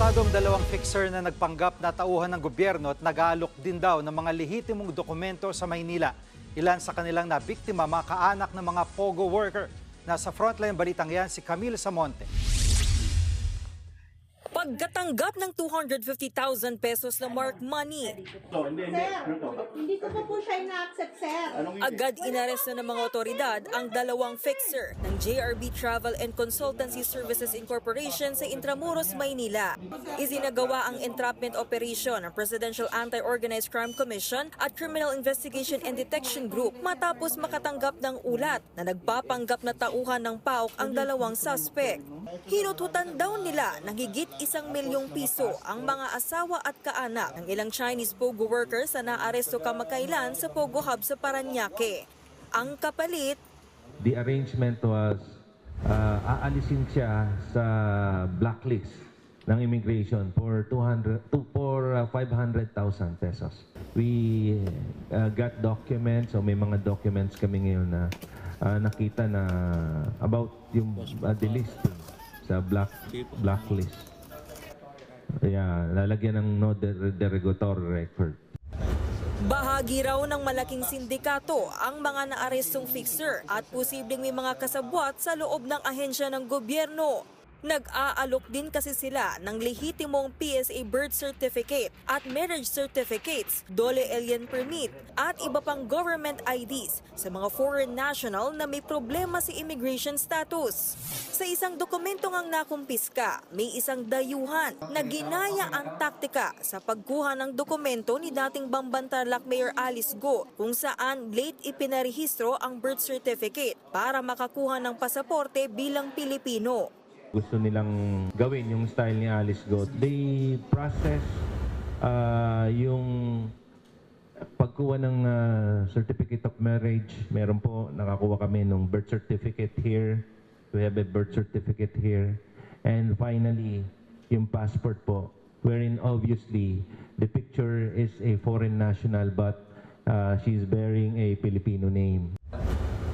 Arestado ang dalawang fixer na nagpanggap na tauhan ng gobyerno at nag-aalok din daw ng mga lehitimong dokumento sa Maynila. Ilan sa kanilang nabiktima mga kaanak ng mga POGO worker. Nasa frontline balitang yan si Camille Samonte. Pagkatanggap ng 250,000 pesos na mark money, Sir, hindi ko pa po siya ina-accept, sir. agad inaresto ng mga otoridad ang dalawang fixer ng JRB Travel and Consultancy Services Incorporation sa Intramuros, Maynila. Isinagawa ang entrapment operation ng Presidential Anti-Organized Crime Commission at Criminal Investigation and Detection Group matapos makatanggap ng ulat na nagpapanggap na tauhan ng PAOK ang dalawang suspect. Hinututan daw nila ng higit isang milyong piso ang mga asawa at kaanak ng ilang Chinese Pogo workers na naaresto kamakailan sa Pogo Hub sa Paranaque. Ang kapalit, the arrangement was uh, aalisin siya sa blacklist ng immigration for 200 to for uh, 500,000 pesos. We uh, got documents o may mga documents kami ngayon na uh, nakita na about yung uh, delisting sa black blacklist. Yeah, lalagyan ng no der- derogatory record. bahagi raw ng malaking sindikato ang mga naarestong fixer at posibleng may mga kasabwat sa loob ng ahensya ng gobyerno. Nag-aalok din kasi sila ng lehitimong PSA birth certificate at marriage certificates, dole alien permit at iba pang government IDs sa mga foreign national na may problema sa immigration status. Sa isang dokumento ngang nakumpiska, may isang dayuhan na ginaya ang taktika sa pagkuha ng dokumento ni dating Bambantarlac Mayor Alice Go kung saan late ipinarehistro ang birth certificate para makakuha ng pasaporte bilang Pilipino. Gusto nilang gawin yung style ni Alice Goat. They process uh, yung pagkuha ng uh, certificate of marriage. Meron po, nakakuha kami ng birth certificate here. We have a birth certificate here. And finally, yung passport po, wherein obviously the picture is a foreign national but uh, she's bearing a Filipino name.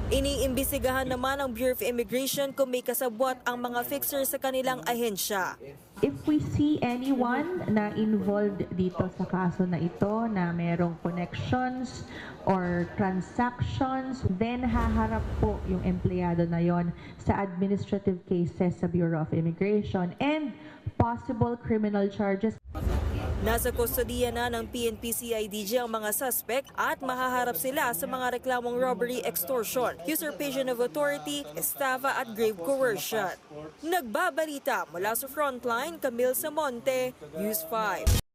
Iniimbestigahan naman ng Bureau of Immigration kung may kasabwat ang mga fixer sa kanilang ahensya. If we see anyone na involved dito sa kaso na ito na merong connections or transactions, then haharap po yung empleyado na yon sa administrative cases sa Bureau of Immigration and possible criminal charges. Nasa kustodiya na ng PNP CIDG ang mga suspect at mahaharap sila sa mga reklamong robbery, extortion, usurpation of authority, estafa at grave coercion. Nagbabalita mula sa frontline, Camille Samonte, News 5.